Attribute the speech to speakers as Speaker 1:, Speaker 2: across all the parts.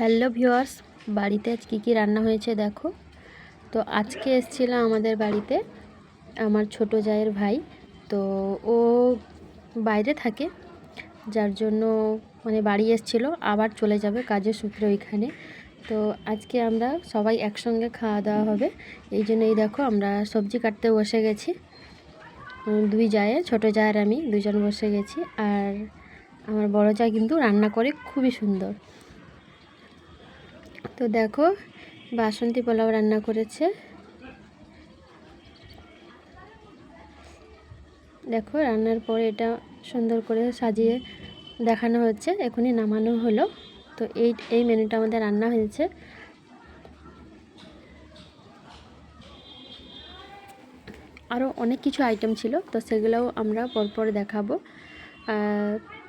Speaker 1: Hello viewers, বাড়িতে আজ কী কী রান্না হয়েছে দেখো। তো আজকে এসেছিল আমাদের বাড়িতে আমার ছোট জায়ের ভাই। তো ও বাইরে থাকে, যার জন্য মানে বাড়ি এসেছিল, আবার চলে যাবে কাজের সূত্রে ওইখানে। তো আজকে আমরা সবাই একসঙ্গে খাওয়া দাওয়া হবে। এই জন্য এই দেখো আমরা সবজি কাটতে বসে গেছি। দুই জায়ে, ছোট জায়ের আমি দুজন বসে গেছি। আর আমার বড় যা কিন্তু রান্না করে খুবই সুন্দর। তো দেখো, বাসন্তী পোলাও রান্না করেছে। দেখো, রান্নার পরে এটা সুন্দর করে সাজিয়ে দেখানো হচ্ছে, এখনই নামানো হলো। তো এই এই মেনুটা আমাদের রান্না হয়েছে। আরও অনেক কিছু আইটেম ছিল, তো সেগুলোও আমরা পরপর দেখাবো।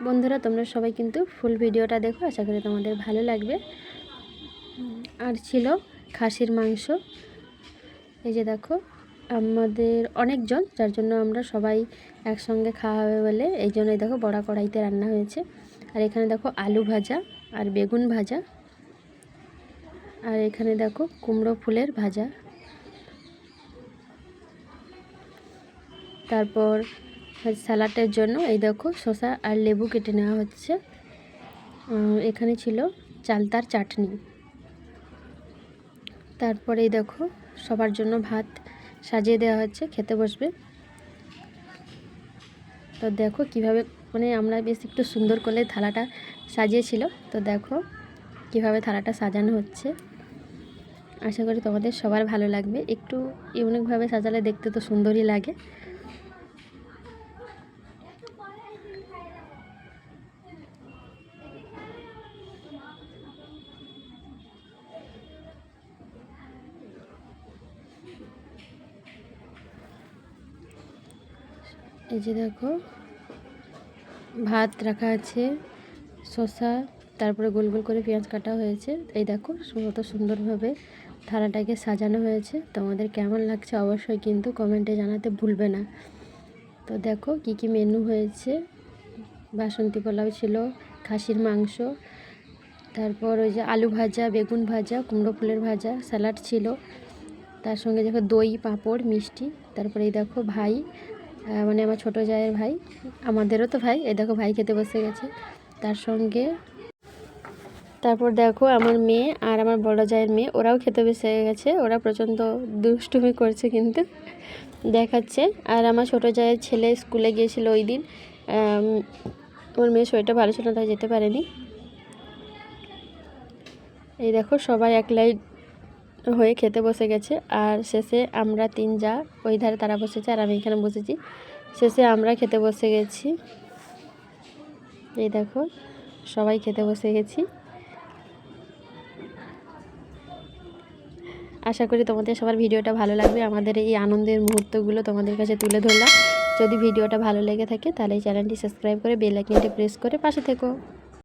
Speaker 1: বন্ধুরা, তোমরা সবাই কিন্তু ফুল ভিডিওটা দেখো, আশা করি তোমাদের ভালো লাগবে। আর ছিল খাসির মাংস। এই যে দেখো, আমাদের অনেকজন, যার জন্য আমরা সবাই একসঙ্গে খাওয়া হবে বলে এই জন্যই দেখো বড়া কড়াইতে রান্না হয়েছে। আর এখানে দেখো আলু ভাজা আর বেগুন ভাজা। আর এখানে দেখো কুমড়ো ফুলের ভাজা। তারপর স্যালাডের জন্য এই দেখো শসা আর লেবু কেটে নেওয়া হচ্ছে। এখানে ছিল চালতার চাটনি। তারপরে দেখো সবার জন্য ভাত সাজিয়ে দেওয়া হচ্ছে খেতে বসবে। তো দেখো কীভাবে মানে আমরা বেশ একটু সুন্দর করে থালাটা সাজিয়েছিল। তো দেখো কীভাবে থালাটা সাজানো হচ্ছে। আশা করি তোমাদের সবার ভালো লাগবে। একটু ইউনিকভাবে সাজালে দেখতে তো সুন্দরই লাগে। এই যে দেখো, ভাত রাখা আছে, শসা, তারপরে গোল গোল করে পেঁয়াজ কাটা হয়েছে। এই দেখো, কত সুন্দরভাবে থালাটাকে সাজানো হয়েছে। তোমাদের কেমন লাগছে অবশ্যই কিন্তু কমেন্টে জানাতে ভুলবে না। তো দেখো, কি কি মেনু হয়েছে? বাসন্তী পোলাও ছিল, খাসির মাংস, তারপর ওই যে আলু ভাজা, বেগুন ভাজা, কুমড়ো ফুলের ভাজা, স্যালাড ছিল। তার সঙ্গে দেখো দই, পাঁপড়, মিষ্টি, তারপরে এই দেখো ভাই মানে আমার ছোটো জায়ের ভাই আমাদেরও তো ভাই এই দেখো ভাই খেতে বসে গেছে। তার সঙ্গে তারপর দেখো আমার মেয়ে আর আমার বড় জায়ের মেয়ে ওরাও খেতে বসে গেছে ওরা প্রচণ্ড দুষ্টুমি করছে কিন্তু দেখাচ্ছে। আর আমার ছোটো জায়ের ছেলে স্কুলে গিয়েছিল ওই দিন আম, আমার মেয়ের শরীরটা ভালো ছিল তাই যেতে পারেনি। এই দেখো সবাই এক লাইট হয়ে খেতে বসে গেছে। আর শেষে আমরা তিন যা, ওই ধারে তারা বসেছে আর আমি এখানে বসেছি। শেষে আমরা খেতে বসে গেছি। এই দেখো, সবাই খেতে বসে গেছি। আশা করি তোমাদের সবার ভিডিওটা ভালো লাগবে। আমাদের এই আনন্দের মুহূর্তগুলো তোমাদের কাছে তুলে ধরলাম। যদি ভিডিওটা ভালো লেগে থাকে, তাহলে এই চ্যানেলটি সাবস্ক্রাইব করে বেল আইকনটি প্রেস করে পাশে থেকো।